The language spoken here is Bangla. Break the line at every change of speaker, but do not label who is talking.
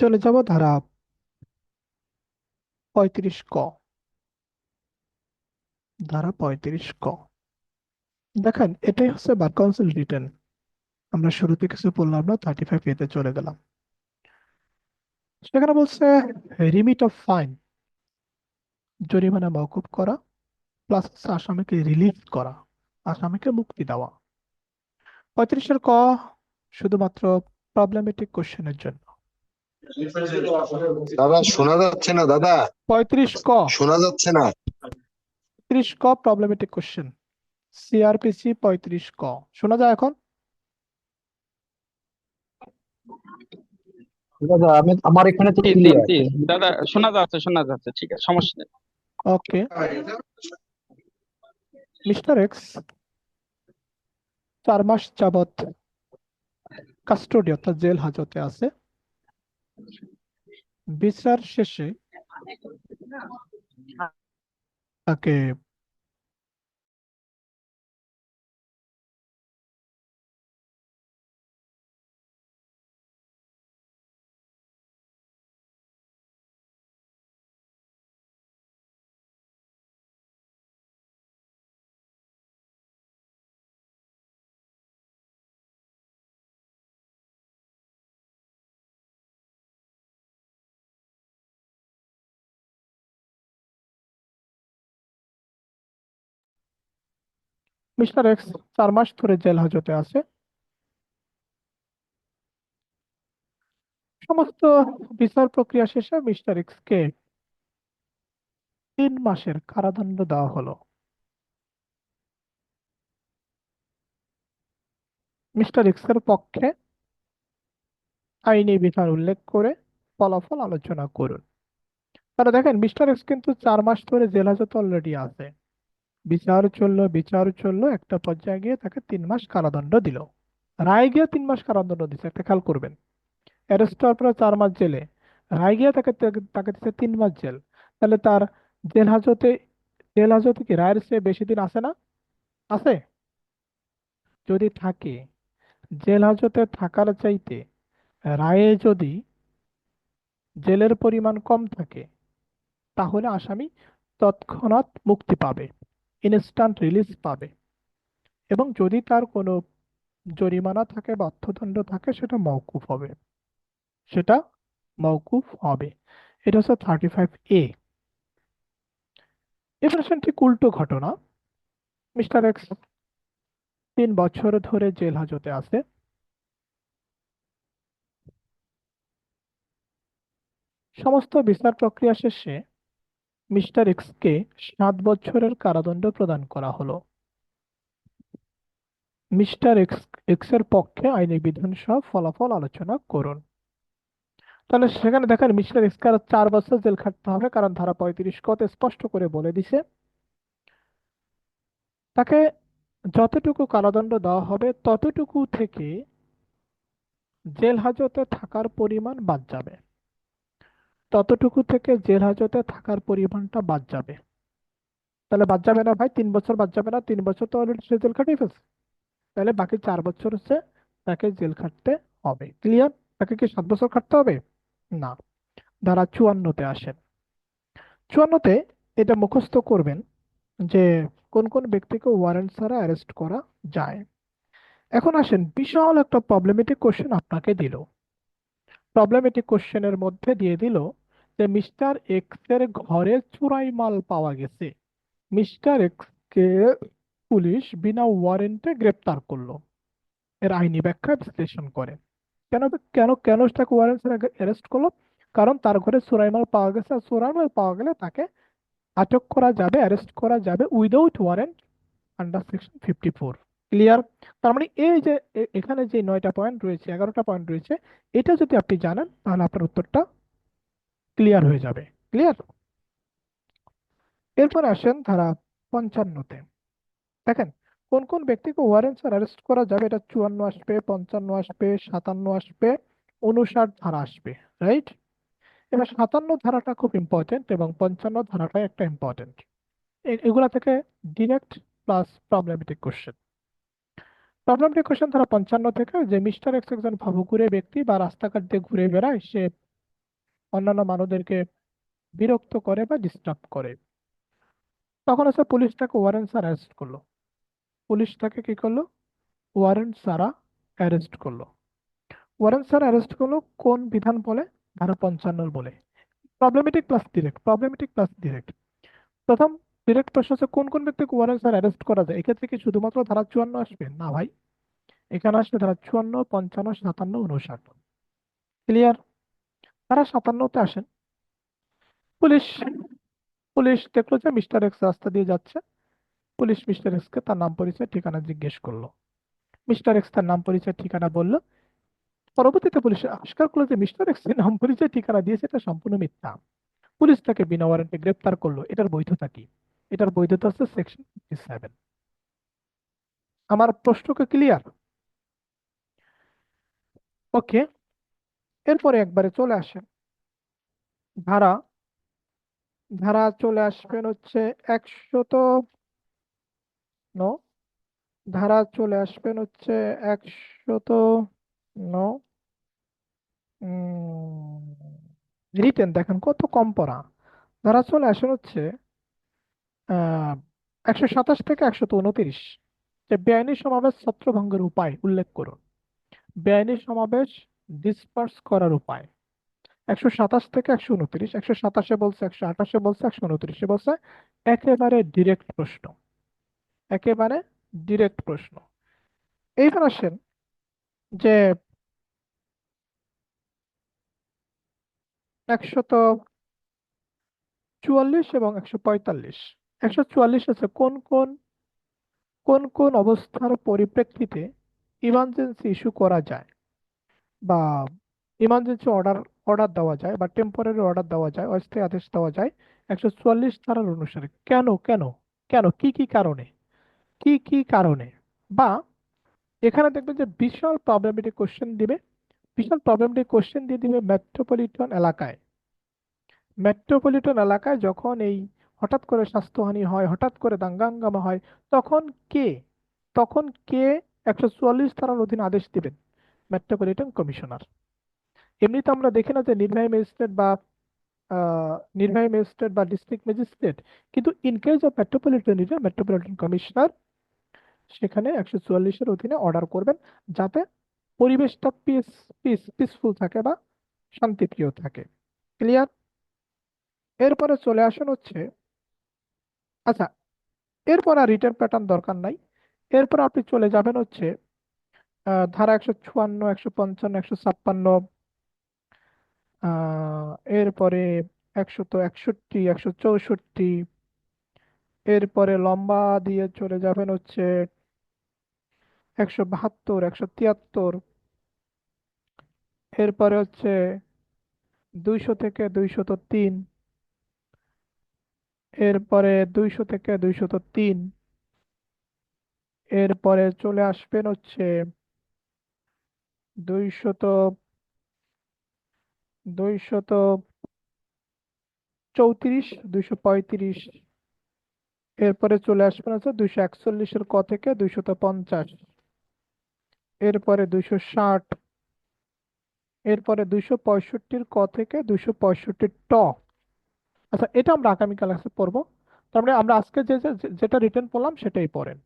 চলে যাব ধারা পঁয়ত্রিশ ক। ধারা পঁয়ত্রিশ ক। দেখেন, এটাই হচ্ছে বার কাউন্সিল রিটেন আমরা শুরুতে কিছু বললাম না থার্টি ফাইভ এতে চলে গেলাম। সেখানে বলছে রিমিট অফ ফাইন জরিমানা মওকুফ করা প্লাস হচ্ছে আসামিকে রিলিজ করা, আসামিকে মুক্তি দেওয়া। পঁয়ত্রিশের ক শুধুমাত্র প্রবলেমেটিক কোশ্চেনের জন্য।
দাদা শোনা যাচ্ছে না দাদা।
পঁয়ত্রিশ ক।
শোনা যাচ্ছে না।
পঁয়ত্রিশ ক প্রবলেমেটিক কোশ্চেন সিআরপিসি পঁয়ত্রিশ ক। শোনা যায় এখন?
দাদা আমি আমার এখানে তো
দাদা শোনা যাচ্ছে শোনা যাচ্ছে ঠিক আছে সমস্যা নেই।
ওকে মিস্টার এক্স চার মাস যাবত কাস্টোডি অর্থাৎ জেল হাজতে আছে। বিচার শেষে তাকে মিস্টার এক্স চার মাস ধরে জেল হাজতে আছে। সমস্ত বিচার প্রক্রিয়া শেষে মিস্টার এক্স কে তিন মাসের কারাদণ্ড দেওয়া হলো। মিস্টার এক্সের পক্ষে আইনি বিধান উল্লেখ করে ফলাফল আলোচনা করুন। তারা দেখেন, মিস্টার এক্স কিন্তু চার মাস ধরে জেল হাজতে অলরেডি আছে। বিচার চলল বিচার চলল একটা পর্যায়ে গিয়ে তাকে তিন মাস কারাদণ্ড দিল। রায় গিয়ে তিন মাস কারাদণ্ড দিচ্ছে একটা খেয়াল করবেন। অ্যারেস্ট হওয়ার পরে চার মাস জেলে। রায় গিয়ে তাকে তাকে দিচ্ছে তিন মাস জেল। তাহলে তার জেল হাজতে জেল হাজতে কি রায়ের চেয়ে বেশি দিন আছে না? আছে? যদি থাকে, জেল হাজতে থাকার চাইতে রায়ে যদি জেলের পরিমাণ কম থাকে, তাহলে আসামি তৎক্ষণাৎ মুক্তি পাবে। ইনস্ট্যান্ট রিলিজ পাবে। এবং যদি তার কোনো জরিমানা থাকে বা অর্থদণ্ড থাকে, সেটা মওকুফ হবে। সেটা মওকুফ হবে। এটা হচ্ছে থার্টি ফাইভ এ এবার ঠিক উল্টো ঘটনা। মিস্টার এক্স তিন বছর ধরে জেল হাজতে আছে। সমস্ত বিচার প্রক্রিয়া শেষে মিস্টার এক্সকে সাত বছরের কারাদণ্ড প্রদান করা হলো। মিস্টার এক্স এক্সের পক্ষে আইনি বিধান সহ ফলাফল আলোচনা করুন। তাহলে সেখানে দেখেন মিস্টার এক্স কে আরও চার বছর জেল খাটতে হবে, কারণ ধারা পঁয়ত্রিশ কত স্পষ্ট করে বলে দিছে। তাকে যতটুকু কারাদণ্ড দেওয়া হবে ততটুকু থেকে জেল হাজতে থাকার পরিমাণ বাদ যাবে। ততটুকু থেকে জেল হাজতে থাকার পরিমাণটা বাদ যাবে। তাহলে বাদ যাবে না ভাই, তিন বছর বাদ যাবে না, তিন বছর তো অলরেডি সে জেল খাটিয়ে ফেলছে। তাহলে বাকি চার বছর হচ্ছে তাকে জেল খাটতে হবে। ক্লিয়ার তাকে কি সাত বছর খাটতে হবে? না। ধারা চুয়ান্নতে আসেন। চুয়ান্নতে এটা মুখস্থ করবেন যে কোন কোন ব্যক্তিকে ওয়ারেন্ট ছাড়া অ্যারেস্ট করা যায়। এখন আসেন, বিশাল একটা প্রবলেমেটিক কোশ্চেন আপনাকে দিল। প্রবলেমেটিক কোশ্চেনের মধ্যে দিয়ে দিল যে মিস্টার এক্সের ঘরে চুরাই মাল পাওয়া গেছে। মিস্টার এক্স কে পুলিশ বিনা ওয়ারেন্টে গ্রেপ্তার করল। এর আইনি ব্যাখ্যা বিশ্লেষণ করে। কেন কেন কেন তাকে ওয়ারেন্ট অ্যারেস্ট করল? কারণ তার ঘরে চোরাই মাল পাওয়া গেছে আর চোরাই মাল পাওয়া গেলে তাকে আটক করা যাবে অ্যারেস্ট করা যাবে without warrant under section fifty four clear তার মানে এই যে এখানে যে নয়টা পয়েন্ট রয়েছে, এগারোটা পয়েন্ট রয়েছে, এটা যদি আপনি জানেন, তাহলে আপনার উত্তরটা ক্লিয়ার হয়ে যাবে। ক্লিয়ার এরপর আসেন ধারা পঞ্চান্নতে দেখেন, কোন কোন ব্যক্তিকে ওয়ারেন্ট অ্যারেস্ট করা যাবে এটা চুয়ান্ন আসবে, পঞ্চান্ন আসবে, সাতান্ন আসবে উনষাট ধারা আসবে রাইট এবার সাতান্ন ধারাটা খুব ইম্পর্টেন্ট এবং পঞ্চান্ন ধারাটা একটা ইম্পর্টেন্ট এগুলা থেকে direct plus problematic question problematic question ধারা পঞ্চান্ন থেকে যে মিস্টার এক্স একজন ভাবুকুরে ব্যক্তি বা রাস্তাঘাট দিয়ে ঘুরে বেড়ায়, সে অন্যান্য মানুষদেরকে বিরক্ত করে বা ডিস্টার্ব করে। তখন হচ্ছে পুলিশ তাকে ওয়ারেন্ট ছাড়া অ্যারেস্ট করল। পুলিশ তাকে কি করল? ওয়ারেন্ট ছাড়া অ্যারেস্ট করল। ওয়ারেন্ট ছাড়া অ্যারেস্ট করল কোন বিধান বলে? ধারা পঞ্চান্নর বলে। Problematic plus direct problematic plus direct প্রথম ডিরেক্ট প্রশ্ন হচ্ছে, কোন কোন ব্যক্তিকে ওয়ারেন্ট ছাড়া অ্যারেস্ট করা যায়? এক্ষেত্রে কি শুধুমাত্র ধারা চুয়ান্ন আসবে? না ভাই। এখানে আসবে ধারা চুয়ান্ন, পঞ্চান্ন, সাতান্ন উনষাট ক্লিয়ার ধারা সাতান্নতে আসেন। পুলিশ পুলিশ দেখল যে মিস্টার এক্স রাস্তা দিয়ে যাচ্ছে। পুলিশ মিস্টার এক্সকে তার নাম পরিচয়, ঠিকানা জিজ্ঞেস করল। মিস্টার এক্স তার নাম পরিচয়, ঠিকানা বলল। পরবর্তীতে পুলিশ আবিষ্কার করল যে মিস্টার এক্স নাম পরিচয়, ঠিকানা দিয়েছে এটা সম্পূর্ণ মিথ্যা। পুলিশ তাকে বিনা ওয়ারেন্টে গ্রেপ্তার করল। এটার বৈধতা কি? এটার বৈধতা হচ্ছে সেকশন ফিফটি সেভেন আমার প্রশ্নকে ক্লিয়ার ওকে এরপরে একবারে চলে আসেন। ধারা ধারা চলে আসবেন হচ্ছে একশত নো। ধারা চলে আসবেন হচ্ছে একশত নো। রিটেন দেখেন কত কম পড়া। ধারা চলে আসেন হচ্ছে একশো সাতাশ থেকে একশত উনত্রিশ। বেআইনি সমাবেশ ছত্রভঙ্গের উপায় উল্লেখ করুন। বেআইনি সমাবেশ ডিসপার্স করার উপায়। একশো সাতাশ থেকে একশো উনত্রিশ, একশো সাতাশে বলছে একশো আঠাশে বলছে একশো উনত্রিশে বলছে একেবারে ডিরেক্ট প্রশ্ন। একেবারে ডিরেক্ট প্রশ্ন। এইবার আসেন যে একশত চুয়াল্লিশ এবং একশো পঁয়তাল্লিশ। একশো চুয়াল্লিশ আছে কোন কোন কোন কোন অবস্থার পরিপ্রেক্ষিতে ইমার্জেন্সি ইস্যু করা যায়? বা ইমার্জেন্সি অর্ডার অর্ডার দেওয়া যায় বা টেম্পোরারি অর্ডার দেওয়া যায়, অস্থায়ী আদেশ দেওয়া যায় একশো চুয়াল্লিশ ধারার অনুসারে। কেন কেন কেন, কি কি কারণে? কি কি কারণে? বা এখানে দেখবেন যে বিশাল প্রবলেমেটিক কোশ্চেন দিবে। বিশাল প্রবলেমেটিক কোশ্চেন দিয়ে দিবে মেট্রোপলিটন এলাকায়। মেট্রোপলিটন এলাকায় যখন এই হঠাৎ করে স্বাস্থ্যহানি হয়, হঠাৎ করে দাঙ্গা হাঙ্গামা হয়, তখন কে তখন কে একশো চুয়াল্লিশ ধারার অধীনে আদেশ দিবেন? মেট্রোপলিটন কমিশনার এমনিতে আমরা দেখি না যে নির্বাহী ম্যাজিস্ট্রেট বা নির্বাহী ম্যাজিস্ট্রেট বা ডিস্ট্রিক্ট ম্যাজিস্ট্রেট কিন্তু in case of metropolitan area metropolitan commissioner সেখানে একশো চুয়াল্লিশের অধীনে অর্ডার করবেন যাতে পরিবেশটা পিস পিস পিসফুল থাকে বা শান্তিপ্রিয় থাকে। ক্লিয়ার এরপরে চলে আসেন হচ্ছে আচ্ছা এরপর আর রিটার্ন প্যাটার্ন দরকার নাই। এরপর আপনি চলে যাবেন হচ্ছে ধারা একশো চুয়ান্ন, একশো পঞ্চান্ন, একশো ছাপ্পান্ন এরপরে একশত একষট্টি, একশো চৌষট্টি, এরপরে লম্বা দিয়ে চলে যাবেন হচ্ছে একশো বাহাত্তর, একশো তিয়াত্তর, এরপরে হচ্ছে দুইশো থেকে দুইশত তিন, এরপরে দুইশো থেকে দুইশত তিন, এরপরে চলে আসবেন হচ্ছে দুইশত দুইশত চৌত্রিশ, দুইশো পঁয়ত্রিশ। এরপরে চলে আসবেন হচ্ছে দুইশো একচল্লিশের ক থেকে দুইশত পঞ্চাশ। এরপরে দুইশো ষাট। এরপরে দুইশো পঁয়ষট্টির ক থেকে দুইশো পঁয়ষট্টির ট। আচ্ছা এটা আমরা আগামীকাল ক্লাসে পড়ব। তার মানে আমরা আজকে যে- যেটা রিটার্ন পড়লাম সেটাই পড়েন।